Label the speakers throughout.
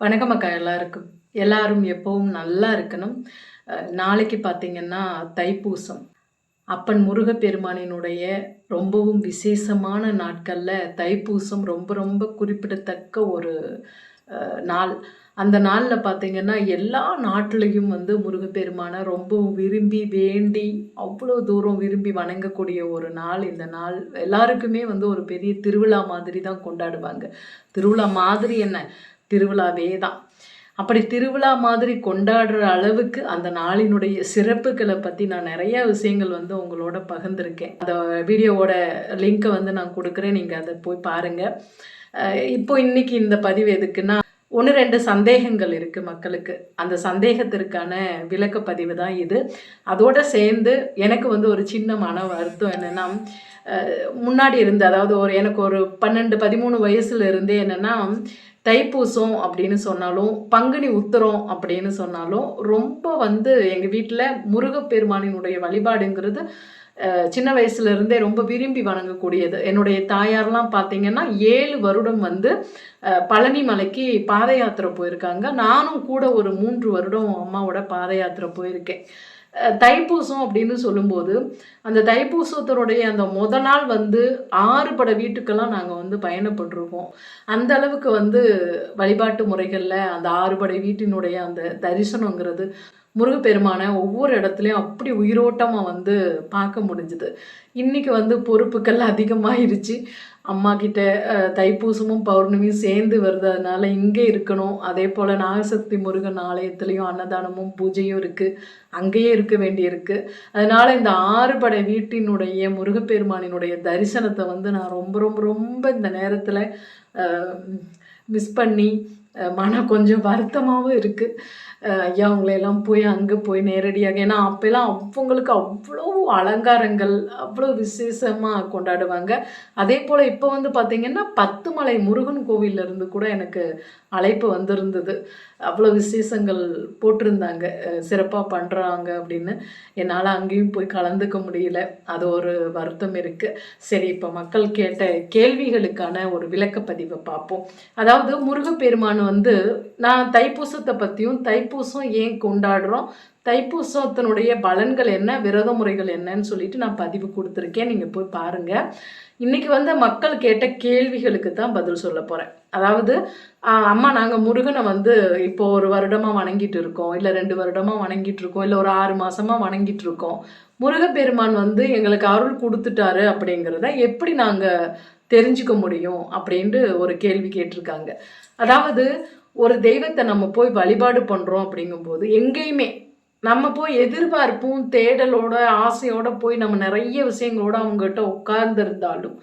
Speaker 1: வணக்கம் அக்கா எல்லாருக்கும். எல்லாரும் எப்பவும் நல்லா இருக்கணும். நாளைக்கு பார்த்தீங்கன்னா தைப்பூசம். அப்பன் முருகப்பெருமானினுடைய ரொம்பவும் விசேஷமான நாட்களில் தைப்பூசம் ரொம்ப ரொம்ப குறிப்பிடத்தக்க ஒரு நாள். அந்த நாளில் பார்த்திங்கன்னா எல்லா நாட்டிலையும் வந்து முருகப்பெருமானை ரொம்ப விரும்பி வேண்டி அவ்வளோ தூரம் விரும்பி வணங்கக்கூடிய ஒரு நாள் இந்த நாள். எல்லாருக்குமே வந்து ஒரு பெரிய திருவிழா மாதிரி தான் கொண்டாடுவாங்க. திருவிழா மாதிரி என்ன? திருவிழாவே தான். அப்படி திருவிழா மாதிரி கொண்டாடுற அளவுக்கு அந்த நாளினுடைய சிறப்புகளை பற்றி நான் நிறைய விஷயங்கள் வந்து உங்களோட பகிர்ந்திருக்கேன். அந்த வீடியோவோட லிங்க்கை வந்து நான் கொடுக்குறேன். நீங்கள் அதை போய் பாருங்கள் இப்போ இன்னைக்கு இந்த பதிவு எதுக்குன்னா ஒன்று ரெண்டு சந்தேகங்கள் இருக்குது மக்களுக்கு. அந்த சந்தேகத்திற்கான விளக்க பதிவு தான் இது. அதோடு சேர்ந்து எனக்கு வந்து ஒரு சின்ன மன வருத்தம் என்னென்னா முன்னாடி இருந்து அதாவது ஒரு எனக்கு ஒரு பன்னெண்டு பதிமூணு வயசுல இருந்தே என்னென்னா தைப்பூசம் அப்படின்னு சொன்னாலும் பங்குனி உத்தரம் அப்படின்னு சொன்னாலும் ரொம்ப வந்து எங்கள் வீட்டில் முருகப்பெருமானினுடைய வழிபாடுங்கிறது சின்ன வயசுல இருந்தே ரொம்ப விரும்பி வணங்கக்கூடியது. என்னுடைய தாயார்லாம் பார்த்தீங்கன்னா ஏழு வருடம் வந்து பழனி மலைக்கு பாத யாத்திரை போயிருக்காங்க. நானும் கூட ஒரு மூன்று வருடம் அம்மாவோட பாத யாத்திரை போயிருக்கேன். தைப்பூசம் அப்படின்னு சொல்லும்போது அந்த தைப்பூசத்தினுடைய அந்த முத நாள் வந்து ஆறு பட வீட்டுக்கெல்லாம் நாங்கள் வந்து பயணப்பட்டிருக்கோம். அந்த அளவுக்கு வந்து வழிபாட்டு முறைகளில் அந்த ஆறுபடை வீட்டினுடைய அந்த தரிசனங்கிறது முருகப்பெருமானை ஒவ்வொரு இடத்துலையும் அப்படி உயிரோட்டமாக வந்து பார்க்க முடிஞ்சுது. இன்னைக்கு வந்து பொறுப்புகள் அதிகமாகிருச்சு அம்மா கிட்ட தைப்பூசமும் பௌர்ணமியும் சேர்ந்து வருது அதனால இங்கே இருக்கணும். அதே போல் நாகசக்தி முருகன் ஆலயத்துலேயும் அன்னதானமும் பூஜையும் இருக்குது அங்கேயே இருக்க வேண்டியிருக்கு. அதனால இந்த ஆறுபடை வீட்டினுடைய முருகப்பெருமானினுடைய தரிசனத்தை வந்து நான் ரொம்ப ரொம்ப ரொம்ப இந்த நேரத்தில் மிஸ் பண்ணி மன மனம் கொஞ்சம் வருத்தமாகவும் இருக்குது ஐயா அவங்களையெல்லாம் போய் அங்கே போய் நேரடியாக ஏன்னா அப்போல்லாம் அவங்களுக்கு அவ்வளோ அலங்காரங்கள் அவ்வளோ விசேஷமாக கொண்டாடுவாங்க. அதே போல் இப்போ வந்து பார்த்திங்கன்னா பத்து மலை முருகன் கோவில்ல இருந்து கூட எனக்கு அழைப்பு வந்திருந்தது. அவ்வளோ விசேஷங்கள் போட்டிருந்தாங்க. சிறப்பாக பண்ணுறாங்க அப்படின்னு என்னால் அங்கேயும் போய் கலந்துக்க முடியல. அது ஒரு வருத்தம் இருக்குது சரி இப்போ மக்கள் கேட்ட கேள்விகளுக்கான ஒரு விளக்கப்பதிவை பார்ப்போம். அதாவது முருகப்பெருமான் வந்து நான் தைப்பூசத்தை பற்றியும் தைப்பூசம் ஏன் கொண்டாடுறோம்? தைப்பூசத்தினுடைய பலன்கள் என்ன? விரத முறைகள் என்னன்னு சொல்லிட்டு நான் பதிவு கொடுத்துருக்கேன். நீங்கள் போய் பாருங்கள் இன்றைக்கி வந்து மக்கள் கேட்ட கேள்விகளுக்கு தான் பதில் சொல்ல போகிறேன் அதாவது அம்மா நாங்கள் முருகனை வந்து இப்போ ஒரு வருடமாக வணங்கிட்டு இருக்கோம். இல்லை ரெண்டு வருடமாக வணங்கிட்டு இருக்கோம். இல்லை ஒரு ஆறு மாதமாக வணங்கிட்டு இருக்கோம். முருகப்பெருமான் வந்து எங்களுக்கு அருள் கொடுத்துட்டாரு அப்படிங்கிறத எப்படி நாங்கள் தெரிஞ்சுக்க முடியும் அப்படின்ட்டு ஒரு கேள்வி கேட்டிருக்காங்க. அதாவது ஒரு தெய்வத்தை நம்ம போய் வழிபாடு பண்ணுறோம் அப்படிங்கும்போது எங்கேயுமே நம்ம போய் எதிர்பார்ப்பும் தேடலோட ஆசையோட போய் நம்ம நிறைய விஷயங்களோட அவங்ககிட்ட உட்கார்ந்துருந்தாலும்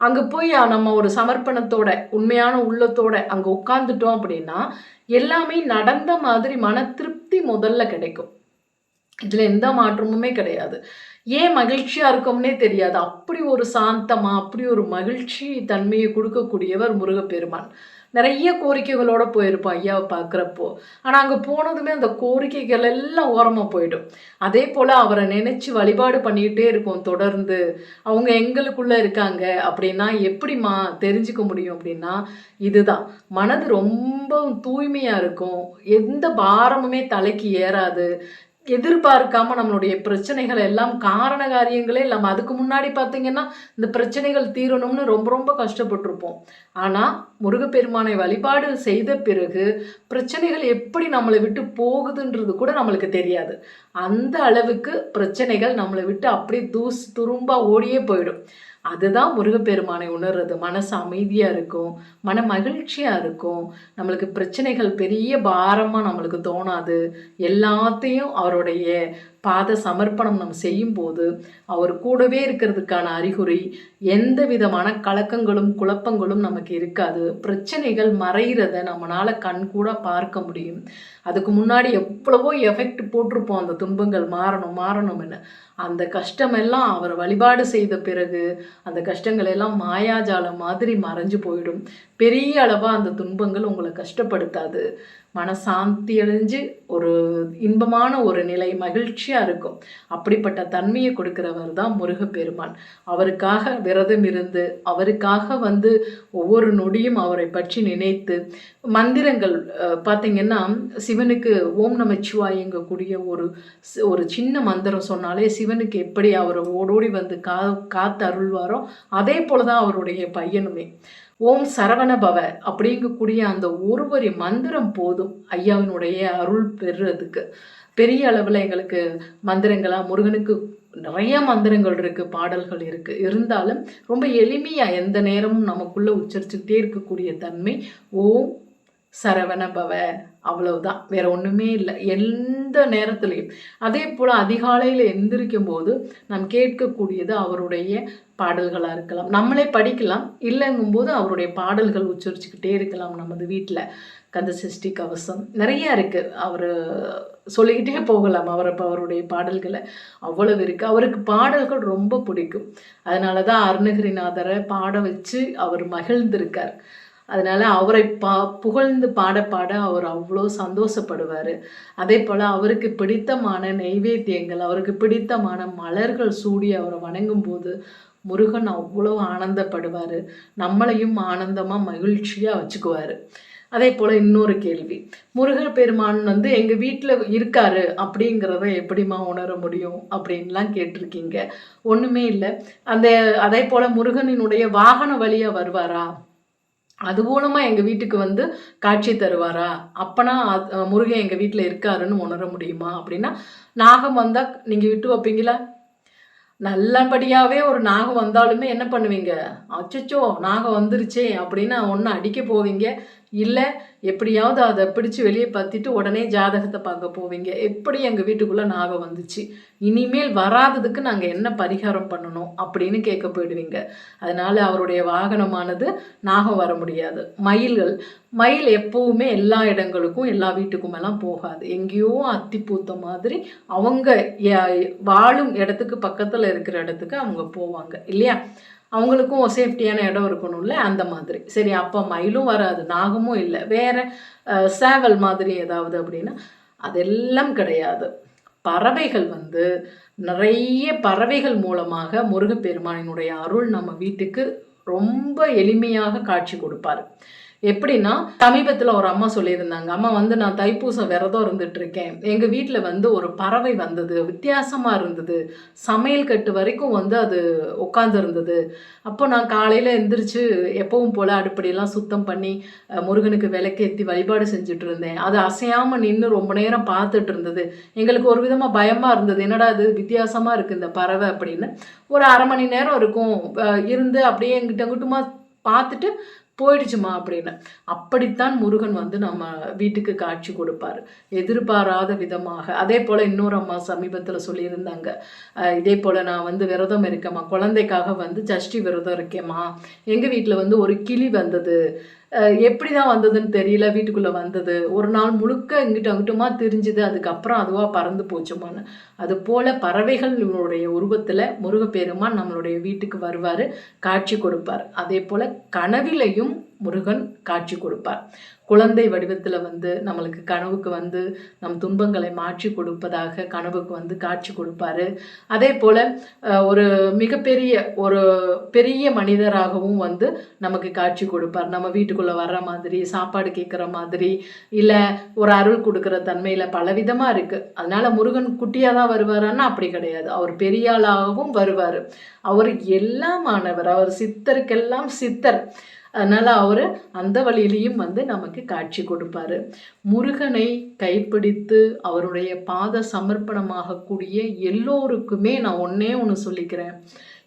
Speaker 1: அங்கே போய் நம்ம ஒரு சமர்ப்பணத்தோட உண்மையான உள்ளத்தோட அங்கே உட்கார்ந்துட்டோம் அப்படின்னா எல்லாமே நடந்த மாதிரி மன திருப்தி முதல்ல கிடைக்கும். இதில் எந்த மாற்றமுமே கிடையாது. ஏன் மகிழ்ச்சியாக இருக்கோம்னே தெரியாது. அப்படி ஒரு சாந்தமா அப்படி ஒரு மகிழ்ச்சி தன்மையை கொடுக்கக்கூடியவர் முருகப்பெருமான். நிறைய கோரிக்கைகளோட போயிருப்போம் ஐயாவை பார்க்குறப்போ. ஆனால் அங்கே போனதுமே அந்த கோரிக்கைகள் எல்லாம் ஓரமாக போயிடும். அதே போல் அவரை நினச்சி வழிபாடு பண்ணிக்கிட்டே இருக்கோம் தொடர்ந்து. அவங்க எங்களுக்குள்ளே இருக்காங்க அப்படின்னா எப்படிம்மா தெரிஞ்சுக்க முடியும் அப்படின்னா இதுதான். மனது ரொம்ப தூய்மையாக இருக்கும். எந்த பாரமுமே தலைக்கு ஏறாது. எதிர்பார்க்காம நம்மளுடைய பிரச்சனைகள் எல்லாம் காரண காரியங்களே இல்லாமல் அதுக்கு முன்னாடி பார்த்தீங்கன்னா இந்த பிரச்சனைகள் தீரணும்னு ரொம்ப ரொம்ப கஷ்டப்பட்டிருப்போம். ஆனால் முருகப்பெருமானை வழிபாடு செய்த பிறகு பிரச்சனைகள் எப்படி நம்மளை விட்டு போகுதுன்றது கூட நம்மளுக்கு தெரியாது. அந்த அளவுக்கு பிரச்சனைகள் நம்மளை விட்டு அப்படியே தூசு துரும்பா ஓடியே போயிடும். அதுதான் முருகப்பெருமானை உணர்றது. மனசு அமைதியாக இருக்கும் மன மகிழ்ச்சியாக இருக்கும். நம்மளுக்கு பிரச்சனைகள் பெரிய பாரமாக நம்மளுக்கு தோணாது. எல்லாத்தையும் அவருடைய பாத சமர்ப்பணம் நம்ம செய்யும்போது அவர் கூடவே இருக்கிறதுக்கான அறிகுறி எந்த விதமான கலக்கங்களும் குழப்பங்களும் நமக்கு இருக்காது. பிரச்சனைகள் மறைகிறத நம்மளால் கண் கூட பார்க்க முடியும். அதுக்கு முன்னாடி எவ்வளவோ எஃபெக்ட் போட்டிருப்போம். அந்த துன்பங்கள் மாறணும் மாறணும்னு. அந்த கஷ்டமெல்லாம் அவர் வழிபாடு செய்த பிறகு அந்த கஷ்டங்கள் எல்லாம் மாயாஜாலம் மாதிரி மறைஞ்சு போயிடும். பெரிய அளவாக அந்த துன்பங்கள் உங்களை கஷ்டப்படுத்தாது. மனசாந்தி அடைஞ்சு ஒரு இன்பமான ஒரு நிலை மகிழ்ச்சியாக இருக்கும். அப்படிப்பட்ட தன்மையை கொடுக்கிறவர் தான் முருகப்பெருமான். அவருக்காக விரதம் இருந்து அவருக்காக வந்து ஒவ்வொரு நொடியும் அவரை பற்றி நினைத்து மந்திரங்கள் பார்த்திங்கன்னா பார்த்தீங்கன்னா சிவனுக்கு ஓம் நமச்சிவாயங்கக்கூடிய ஒரு ஒரு சின்ன மந்திரம் சொன்னாலே சிவனுக்கு எப்படி அவரை ஓடோடி வந்து கா காத்து அருள்வாரோ அதே போல தான் அவருடைய பையனுமே. ஓம் சரவண பவ அப்படிங்கக்கூடிய அந்த ஒரு வரி மந்திரம் போதும். ஐயாவினுடைய அருள் பெறுறதுக்கு. பெரிய அளவில் எங்களுக்கு மந்திரங்களாக முருகனுக்கு நிறைய மந்திரங்கள் இருக்குது பாடல்கள் இருக்குது இருந்தாலும் ரொம்ப எளிமையாக எந்த நேரமும் நமக்குள்ளே உச்சரிச்சுக்கிட்டே இருக்கக்கூடிய தன்மை ஓம் சரவண பவ அவ்வளவுதான். வேற ஒண்ணுமே இல்லை. எந்த நேரத்துலையும். அதே போல அதிகாலையில் எந்திரிக்கும் போது நாம் கேட்கக்கூடியது அவருடைய பாடல்களாக இருக்கலாம். நம்மளே படிக்கலாம். இல்லைங்கும்போது அவருடைய பாடல்கள் உச்சரிச்சுக்கிட்டே இருக்கலாம் நமது வீட்டில் கந்த சஷ்டி கவசம் நிறைய இருக்கு. அவர் சொல்லிக்கிட்டே போகலாம். அவர் அவருடைய பாடல்களை. அவ்வளவு இருக்கு. அவருக்கு பாடல்கள் ரொம்ப பிடிக்கும். அதனால தான் அருணகிரிநாதரை பாட வச்சு அவர் மகிழ்ந்திருக்கார். அதனால் அவரை பா புகழ்ந்து பாட பாட அவர் அவ்வளோ சந்தோஷப்படுவார். அதே போல் அவருக்கு பிடித்தமான நெய்வேத்தியங்கள் அவருக்கு பிடித்தமான மலர்கள் சூடி அவரை வணங்கும் போது முருகன் அவ்வளோ ஆனந்தப்படுவார். நம்மளையும் ஆனந்தமாக மகிழ்ச்சியாக வச்சுக்குவார். அதே போல் இன்னொரு கேள்வி. முருகர் பெருமான் வந்து எங்கள் வீட்டில் இருக்காரு அப்படிங்கிறத எப்படிம்மா உணர முடியும் அப்படின்லாம் கேட்டிருக்கீங்க. ஒன்றுமே இல்லை. அந்த அதே போல் முருகனினுடைய வாகன வழியாக வருவாரா? அது மூலமாக எங்கள் வீட்டுக்கு வந்து காட்சி தருவாரா? அப்போனா முருகன் எங்கள் வீட்டில் இருக்காருன்னு உணர முடியுமா? அப்படின்னா நாகம் வந்தால் நீங்கள் விட்டு வைப்பீங்களா? நல்லபடியாகவே ஒரு நாகம் வந்தாலுமே என்ன பண்ணுவீங்க? அச்சச்சோ நாகம் வந்துருச்சே அப்படின்னு ஒன்று அடிக்க போவீங்க. இல்லை எப்படியாவது அதை பிடிச்சு வெளியே பார்த்துட்டு உடனே ஜாதகத்தை பார்க்க போவீங்க. எப்படி எங்கள் வீட்டுக்குள்ளே நாகம் வந்துச்சு? இனிமேல் வராததுக்கு நாங்கள் என்ன பரிகாரம் பண்ணணும் அப்படின்னு கேட்க போயிடுவீங்க. அதனால் அவருடைய வாகனமானது நாகம் வர முடியாது. மயில்கள் மயில் எப்போவுமே எல்லா இடங்களுக்கும் எல்லா வீட்டுக்கும் எல்லாம் போகாது. எங்கேயோ அத்தி பூத்த மாதிரி அவங்க வாழும் இடத்துக்கு பக்கத்தில் இருக்கிற இடத்துக்கு அவங்க போவாங்க. இல்லையா? அவங்களுக்கும் சேஃப்டியான இடம் இருக்கணும்ல அந்த மாதிரி. சரி அப்போ மயிலும் வராது நாகமும் இல்லை. வேறு சேவல் மாதிரி ஏதாவது அப்படின்னா அதெல்லாம் கிடையாது. பறவைகள் வந்து நிறைய பறவைகள் மூலமாக முருகப்பெருமானினுடைய அருள் நம்ம வீட்டுக்கு ரொம்ப எளிமையாக காட்சி கொடுப்பாரு. எப்படின்னா சமீபத்தில் ஒரு அம்மா சொல்லியிருந்தாங்க. அம்மா வந்து நான் தைப்பூசம் விரதம் இருந்துட்டு இருக்கேன் எங்கள் வீட்டில் வந்து ஒரு பறவை வந்தது. வித்தியாசமாக இருந்தது. சமையல் கட்டு வரைக்கும் வந்து அது உட்காந்துருந்தது அப்போ நான் காலையில் எந்திரிச்சு எப்பவும் போல் அடுப்படியெல்லாம் சுத்தம் பண்ணி முருகனுக்கு விளக்கேற்றி வழிபாடு செஞ்சுட்டு இருந்தேன் அது அசையாமல் நின்று ரொம்ப நேரம் பார்த்துட்டு இருந்தது எங்களுக்கு ஒரு விதமாக பயமாக இருந்தது. என்னடா இது? வித்தியாசமாக இருக்குது இந்த பறவை அப்படின்னு. ஒரு அரை மணி நேரம் இருக்கும். இருந்து அப்படியே எங்கிட்ட கூட்டமாக பார்த்துட்டு போயிடுச்சுமா அப்படின்னு. அப்படித்தான் முருகன் வந்து நம்ம வீட்டுக்கு காட்சி கொடுப்பாரு. எதிர்பாராத விதமாக. அதே போல் இன்னொரு அம்மா சமீபத்தில் சொல்லியிருந்தாங்க. இதே போல் நான் வந்து விரதம் இருக்கேம்மா. குழந்தைக்காக வந்து சஷ்டி விரதம் இருக்கேம்மா. எங்கள் வீட்டில் வந்து ஒரு கிளி வந்தது. எப்படி தான் வந்ததுன்னு தெரியல. வீட்டுக்குள்ளே வந்தது. ஒரு நாள் முழுக்க இங்கிட்ட அங்கிட்டுமா தெரிஞ்சுது. அதுக்கப்புறம் அதுவாக பறந்து போச்சுமான்னு. அது போல் பறவைகளுடைய உருவத்தில் முருகப்பெருமான் நம்மளுடைய வீட்டுக்கு வருவார். காட்சி கொடுப்பார். அதே போல் கனவிலையும் முருகன் காட்சி கொடுப்பார். குழந்தை வடிவத்தில் வந்து நம்மளுக்கு கனவுக்கு வந்து நம் துன்பங்களை மாற்றி கொடுப்பதாக கனவுக்கு வந்து காட்சி கொடுப்பாரு. அதே போல் ஒரு மிகப்பெரிய ஒரு பெரிய மனிதராகவும் வந்து நமக்கு காட்சி கொடுப்பார். நம்ம வீட்டுக்குள்ளே வர்ற மாதிரி சாப்பாடு கேட்குற மாதிரி இல்லை ஒரு அருள் கொடுக்குற தன்மையில் பலவிதமாக இருக்குது அதனால் முருகன் குட்டியாக தான் வருவாரான்னா அப்படி கிடையாது. அவர் பெரிய ஆளாகவும் வருவார். அவர் எல்லாமானவர் அவர் சித்தருக்கெல்லாம் சித்தர். அதனால் அவர் அந்த வழியிலையும் வந்து நமக்கு காட்சி கொடுப்பாரு. முருகனை கைப்பிடித்து அவருடைய பாத சமர்ப்பணமாகக்கூடிய எல்லோருக்குமே நான் ஒன்றே ஒன்று சொல்லிக்கிறேன்.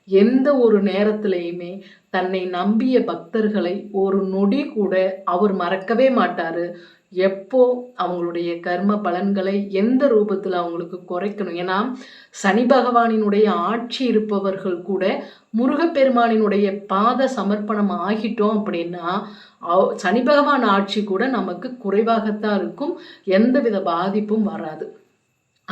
Speaker 1: எந்த ஒரு நேரத்திலையுமே தன்னை நம்பிய பக்தர்களை ஒரு நொடி கூட அவர் மறக்கவே மாட்டார். எப்போ அவங்களுடைய கர்ம பலன்களை எந்த ரூபத்தில் அவங்களுக்கு குறைக்கணும்? ஏன்னா சனி பகவானினுடைய ஆட்சி இருப்பவர்கள் கூட முருகப்பெருமானினுடைய பாத சமர்ப்பணம் ஆகிட்டோம் அப்படின்னா சனி பகவான் ஆட்சி கூட நமக்கு குறைவாகத்தான் இருக்கும். எந்தவித பாதிப்பும் வராது.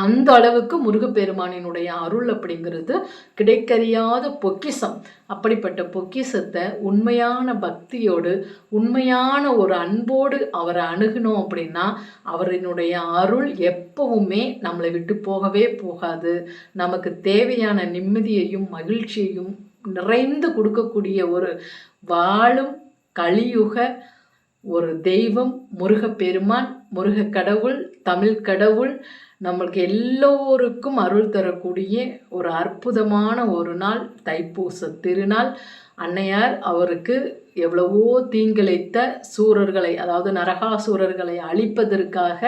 Speaker 1: அந்த அளவுக்கு முருகப்பெருமானினுடைய அருள் அப்படிங்கிறது கிடைக்கறியாத பொக்கிஷம். அப்படிப்பட்ட பொக்கிஷத்தை உண்மையான பக்தியோடு உண்மையான ஒரு அன்போடு அவரை அணுகணும் அப்படின்னா அவரினுடைய அருள் எப்பவுமே நம்மளை விட்டு போகவே போகாது. நமக்கு தேவையான நிம்மதியையும் மகிழ்ச்சியையும் நிறைந்து கொடுக்கக்கூடிய ஒரு வாழும் கலியுக ஒரு தெய்வம் முருகப்பெருமான் முருக கடவுள் தமிழ் கடவுள் நம்மளுக்கு எல்லோருக்கும் அருள் தரக்கூடிய ஒரு அற்புதமான ஒரு நாள் தைப்பூச திருநாள். அன்னையார் அவருக்கு எவ்வளவோ தீங்கிழைத்த சூரர்களை அதாவது நரகாசூரர்களை அழிப்பதற்காக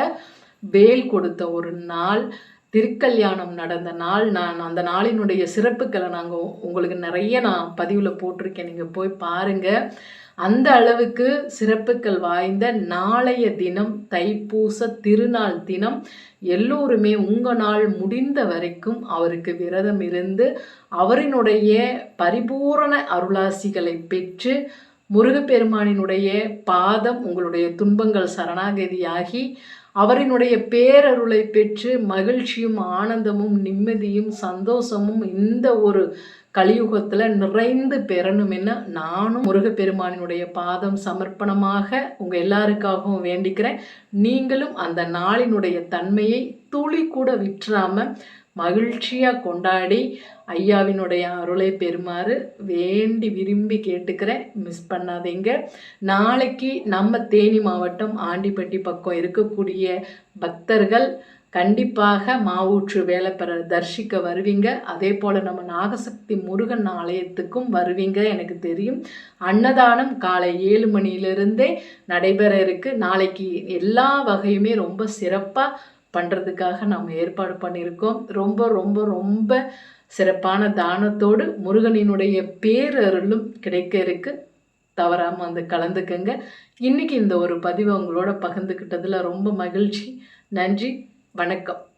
Speaker 1: வேல் கொடுத்த ஒரு நாள். திருக்கல்யாணம் நடந்த நாள் நான் அந்த நாளினுடைய சிறப்புக்களை நாங்கள் உங்களுக்கு நிறைய நான் பதிவில் போட்டிருக்கேன். நீங்கள் போய் பாருங்கள் அந்த அளவுக்கு சிறப்புகள் வாய்ந்த நாளைய தினம் தைப்பூச திருநாள் தினம் எல்லோருமே உங்கள் நாள் முடிந்த வரைக்கும் அவருக்கு விரதம் இருந்து அவரினுடைய பரிபூரண அருளாசிகளை பெற்று முருகப்பெருமானினுடைய பாதம் உங்களுடைய துன்பங்கள் சரணாகதியாகி அவரினுடைய பேரருளை பெற்று மகிழ்ச்சியும் ஆனந்தமும் நிம்மதியும் சந்தோஷமும் இந்த ஒரு கலியுகத்தில் நிறைந்து பெறணும் என்ன நானும் முருகப்பெருமானினுடைய பாதம் சமர்ப்பணமாக உங்கள் எல்லாருக்காகவும் வேண்டிக்கிறேன். நீங்களும் அந்த நாளினுடைய தன்மையை துளி கூட விற்றாம மகிழ்ச்சியாக கொண்டாடி ஐயாவினுடைய அருளை பெறுமாறு வேண்டி விரும்பி கேட்டுக்கிறேன். மிஸ் பண்ணாதீங்க. நாளைக்கு நம்ம தேனி மாவட்டம் ஆண்டிப்பட்டி பக்கம் இருக்கக்கூடிய பக்தர்கள் கண்டிப்பாக மாவூற்று வேலைப்பெற தரிசிக்க வருவீங்க. அதே போல் நம்ம நாகசக்தி முருகன் ஆலயத்துக்கும் வருவீங்க. எனக்கு தெரியும். அன்னதானம் காலை ஏழு மணியிலிருந்தே நடைபெற இருக்கு. நாளைக்கு எல்லா வகையுமே ரொம்ப சிறப்பாக பண்ணுறதுக்காக நம்ம ஏற்பாடு பண்ணியிருக்கோம். ரொம்ப ரொம்ப ரொம்ப சிறப்பான தானத்தோடு முருகனினுடைய பேரருளும் கிடைக்க இருக்கு. தவறாமல் வந்து கலந்துக்கங்க. இன்றைக்கி இந்த ஒரு பதிவை உங்களோட பகிர்ந்துக்கிட்டதில் ரொம்ப மகிழ்ச்சி. நன்றி. வணக்கம்.